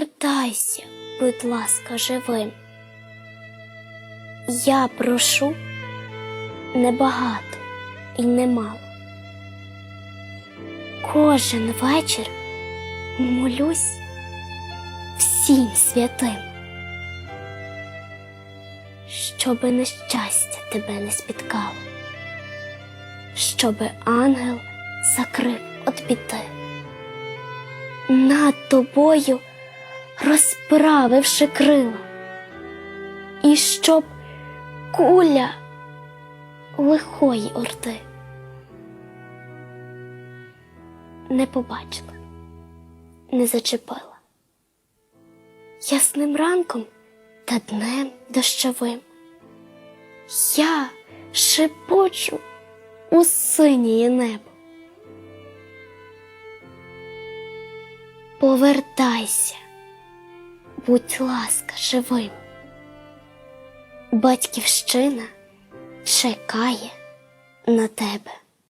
Повертайся, будь ласка, живим. Я прошу небагато і немало. Кожен вечір молюсь всім святим, щоби нещастя тебе не спіткало, щоби ангел закрив от біди. Над тобою розправивши крила, і щоб куля лихої орди не побачила, не зачепила. Ясним ранком та днем дощовим я шепочу у синє небо. Повертайся, будь ласка, живим. Батьківщина чекає на тебе.